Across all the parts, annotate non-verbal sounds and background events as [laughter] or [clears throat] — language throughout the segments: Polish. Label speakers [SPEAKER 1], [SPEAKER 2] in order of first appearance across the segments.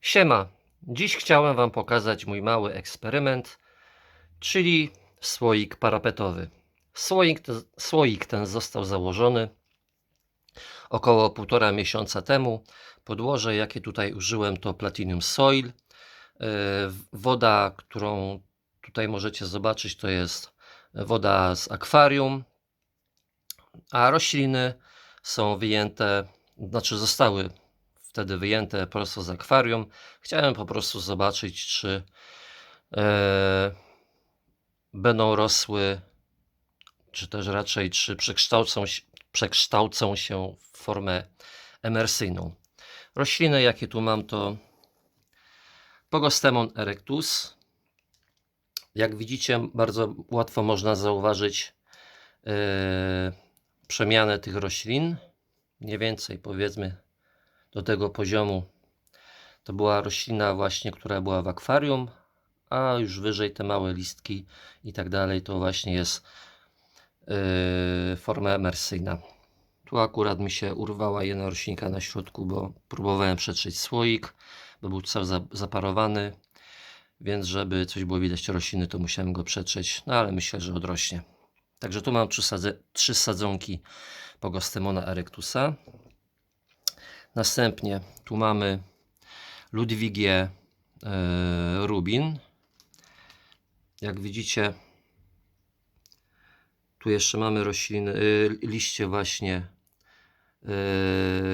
[SPEAKER 1] Siema, dziś chciałem Wam pokazać mój mały eksperyment, czyli słoik parapetowy. Słoik, słoik ten został założony około półtora miesiąca temu. Podłoże, jakie tutaj użyłem, to Platinum Soil. Yy, Woda, którą tutaj możecie zobaczyć, to jest woda z akwarium, a rośliny są wyjęte, znaczy zostały wtedy wyjęte prosto z akwarium. Chciałem po prostu zobaczyć, czy e, będą rosły, czy też raczej, czy przekształcą, przekształcą się w formę emersyjną. Rośliny, jakie tu mam, to Pogostemon erectus. Jak widzicie, bardzo łatwo można zauważyć e, przemianę tych roślin. Mniej więcej powiedzmy do tego poziomu. To była roślina właśnie, która była w akwarium, a już wyżej te małe listki i tak dalej, to właśnie jest yy, forma emersyjna. Tu akurat mi się urwała jedna roślinka na środku, bo próbowałem przetrzeć słoik, bo był cały za- zaparowany, więc żeby coś było widać rośliny, to musiałem go przetrzeć, no ale myślę, że odrośnie. Także tu mam trzy, sadze, trzy sadzonki Pogostemona erectusa. Następnie tu mamy Ludwigię e, Rubin. Jak widzicie, tu jeszcze mamy rośliny, y, liście właśnie,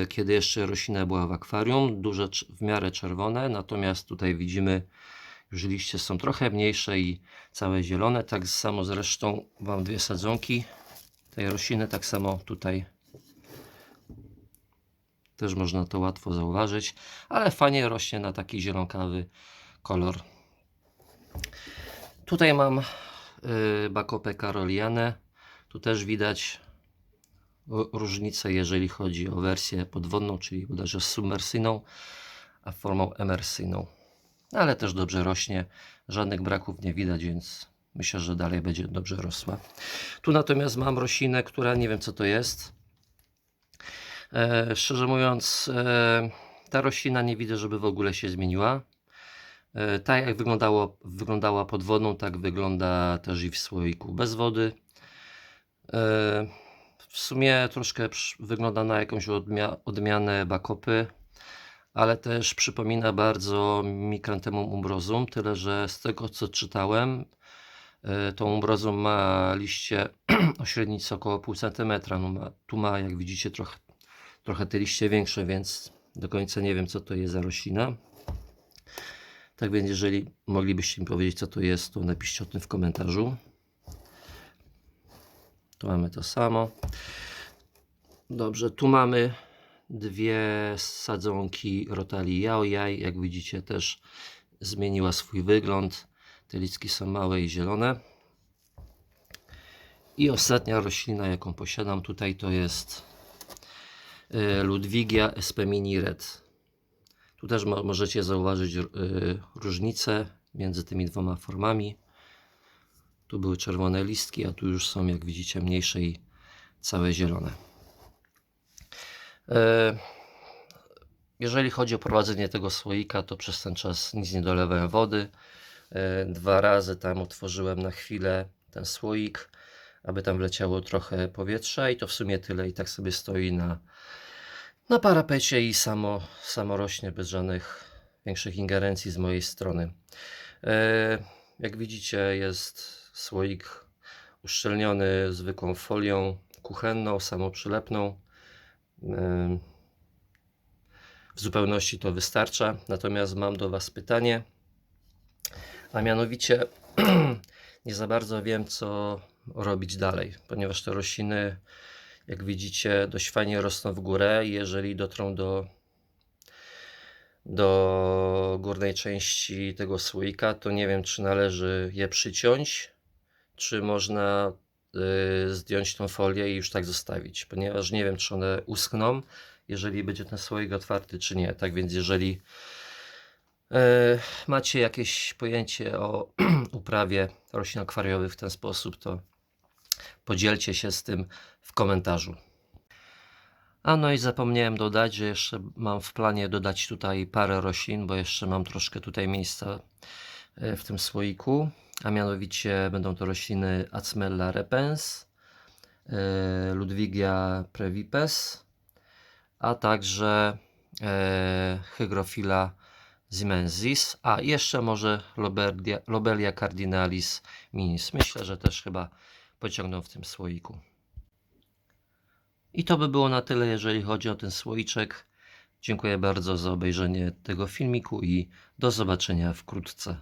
[SPEAKER 1] y, kiedy jeszcze roślina była w akwarium, duże, w miarę czerwone, natomiast tutaj widzimy, już liście są trochę mniejsze i całe zielone. Tak samo zresztą mam dwie sadzonki tej rośliny, tak samo tutaj też można to łatwo zauważyć, ale fajnie rośnie na taki zielonkawy kolor. Tutaj mam y, Bakopę Karolianę. Tu też widać różnicę, jeżeli chodzi o wersję podwodną, czyli bodajże submersyjną, a formą emersyjną. No, Ale też dobrze rośnie, żadnych braków nie widać, więc myślę, że dalej będzie dobrze rosła. Tu natomiast mam roślinę, która nie wiem co to jest. E, szczerze mówiąc, e, ta roślina nie widzę, żeby w ogóle się zmieniła. E, tak jak wyglądało, wyglądała pod wodą, tak wygląda też i w słoiku bez wody. W sumie troszkę wygląda na jakąś odmia- odmianę bakopy, ale też przypomina bardzo Micranthemum umbrosum, tyle że z tego co czytałem, to umbrosum ma liście [clears throat] o średnicy około pół centymetra. No ma, tu ma, jak widzicie, trochę trochę te liście większe, więc do końca nie wiem, co to jest za roślina. Tak więc, jeżeli moglibyście mi powiedzieć, co to jest, to napiszcie o tym w komentarzu. Tu mamy to samo. Dobrze, tu mamy dwie sadzonki Rotali Yaojai. Jak widzicie, też zmieniła swój wygląd. Te listki są małe i zielone. I ostatnia roślina, jaką posiadam tutaj, to jest Ludwigia Espemini Red. Tu też mo- możecie zauważyć y, różnicę między tymi dwoma formami. Tu były czerwone listki, a tu już są, jak widzicie, mniejsze i całe zielone. E, Jeżeli chodzi o prowadzenie tego słoika, to przez ten czas nic nie dolewałem wody. Dwa razy tam otworzyłem na chwilę ten słoik, aby tam wleciało trochę powietrza i to w sumie tyle. I tak sobie stoi na, na parapecie i samo, samo rośnie bez żadnych większych ingerencji z mojej strony. E, Jak widzicie, jest słoik uszczelniony zwykłą folią kuchenną, samoprzylepną. E, W zupełności to wystarcza. Natomiast mam do Was pytanie, a mianowicie [clears throat] nie za bardzo wiem, co robić dalej, ponieważ te rośliny, jak widzicie, dość fajnie rosną w górę. Jeżeli dotrą do, do górnej części tego słoika, to nie wiem, czy należy je przyciąć, czy można y, zdjąć tą folię i już tak zostawić, ponieważ nie wiem, czy one uschną, jeżeli będzie ten słoik otwarty, czy nie. Tak więc, jeżeli e, macie jakieś pojęcie o [clears throat] uprawie roślin akwariowych w ten sposób, to podzielcie się z tym w komentarzu. A no i zapomniałem dodać, że jeszcze mam w planie dodać tutaj parę roślin, bo jeszcze mam troszkę tutaj miejsca e, w tym słoiku, a mianowicie będą to rośliny Acmella repens, e, Ludwigia previpes, a także e, Hygrophila zimensis, a jeszcze może Lobelia, Lobelia cardinalis minis. Myślę, że też chyba pociągną w tym słoiku. I to by było na tyle, jeżeli chodzi o ten słoiczek. Dziękuję bardzo za obejrzenie tego filmiku i do zobaczenia wkrótce.